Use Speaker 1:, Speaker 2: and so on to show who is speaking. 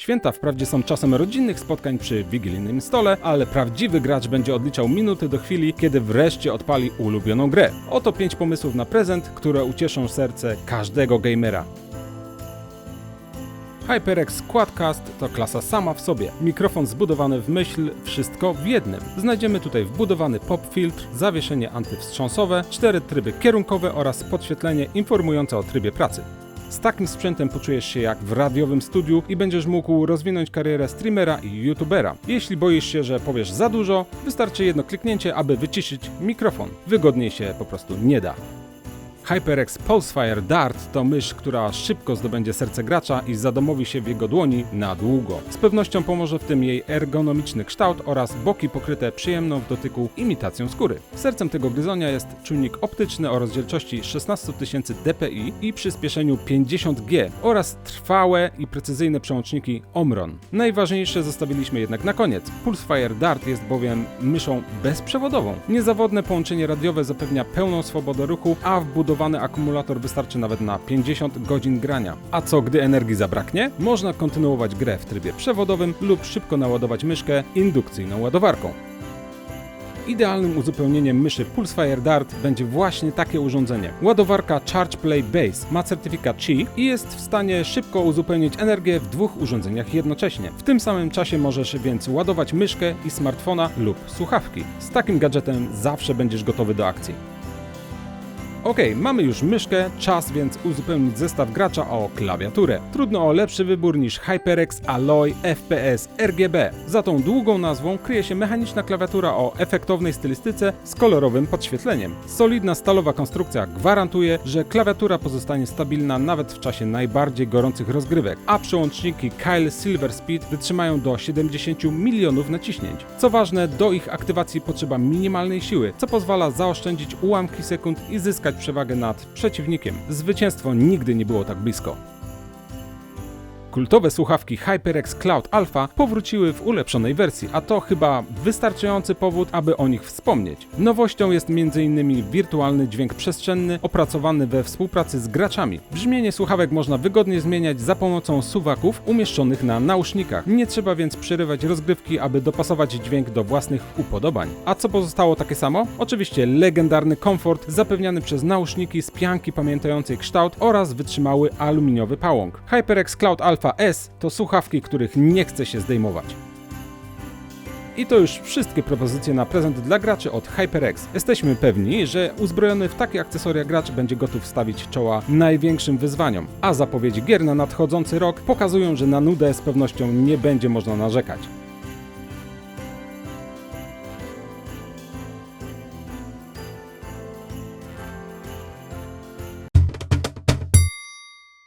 Speaker 1: Święta wprawdzie są czasem rodzinnych spotkań przy wigilijnym stole, ale prawdziwy gracz będzie odliczał minuty do chwili, kiedy wreszcie odpali ulubioną grę. Oto 5 pomysłów na prezent, które ucieszą serce każdego gamera. HyperX Quadcast to klasa sama w sobie. Mikrofon zbudowany w myśl, wszystko w jednym. Znajdziemy tutaj wbudowany pop filtr, zawieszenie antywstrząsowe, cztery tryby kierunkowe oraz podświetlenie informujące o trybie pracy. Z takim sprzętem poczujesz się jak w radiowym studiu i będziesz mógł rozwinąć karierę streamera i youtubera. Jeśli boisz się, że powiesz za dużo, wystarczy jedno kliknięcie, aby wyciszyć mikrofon. Wygodniej się po prostu nie da. HyperX Pulsefire Dart to mysz, która szybko zdobędzie serce gracza i zadomowi się w jego dłoni na długo. Z pewnością pomoże w tym jej ergonomiczny kształt oraz boki pokryte przyjemną w dotyku imitacją skóry. Sercem tego gryzonia jest czujnik optyczny o rozdzielczości 16 000 dpi i przyspieszeniu 50G oraz trwałe i precyzyjne przełączniki Omron. Najważniejsze zostawiliśmy jednak na koniec. Pulsefire Dart jest bowiem myszą bezprzewodową. Niezawodne połączenie radiowe zapewnia pełną swobodę ruchu, a akumulator wystarczy nawet na 50 godzin grania. A co gdy energii zabraknie? Można kontynuować grę w trybie przewodowym lub szybko naładować myszkę indukcyjną ładowarką. Idealnym uzupełnieniem myszy Pulsefire Dart będzie właśnie takie urządzenie. Ładowarka ChargePlay Base ma certyfikat Qi i jest w stanie szybko uzupełnić energię w dwóch urządzeniach jednocześnie. W tym samym czasie możesz więc ładować myszkę i smartfona lub słuchawki. Z takim gadżetem zawsze będziesz gotowy do akcji. Okej, mamy już myszkę, czas więc uzupełnić zestaw gracza o klawiaturę. Trudno o lepszy wybór niż HyperX Alloy FPS RGB. Za tą długą nazwą kryje się mechaniczna klawiatura o efektownej stylistyce z kolorowym podświetleniem. Solidna stalowa konstrukcja gwarantuje, że klawiatura pozostanie stabilna nawet w czasie najbardziej gorących rozgrywek, a przełączniki Kyle Silver Speed wytrzymają do 70 milionów naciśnięć. Co ważne, do ich aktywacji potrzeba minimalnej siły, co pozwala zaoszczędzić ułamki sekund i zyskać przewagę nad przeciwnikiem. Zwycięstwo nigdy nie było tak blisko. Kultowe słuchawki HyperX Cloud Alpha powróciły w ulepszonej wersji, a to chyba wystarczający powód, aby o nich wspomnieć. Nowością jest m.in. wirtualny dźwięk przestrzenny opracowany we współpracy z graczami. Brzmienie słuchawek można wygodnie zmieniać za pomocą suwaków umieszczonych na nausznikach. Nie trzeba więc przerywać rozgrywki, aby dopasować dźwięk do własnych upodobań. A co pozostało takie samo? Oczywiście legendarny komfort zapewniany przez nauszniki z pianki pamiętającej kształt oraz wytrzymały aluminiowy pałąk. HyperX Cloud Alpha S to słuchawki, których nie chce się zdejmować. I to już wszystkie propozycje na prezent dla graczy od HyperX. Jesteśmy pewni, że uzbrojony w takie akcesoria gracz będzie gotów stawić czoła największym wyzwaniom, a zapowiedzi gier na nadchodzący rok pokazują, że na nudę z pewnością nie będzie można narzekać.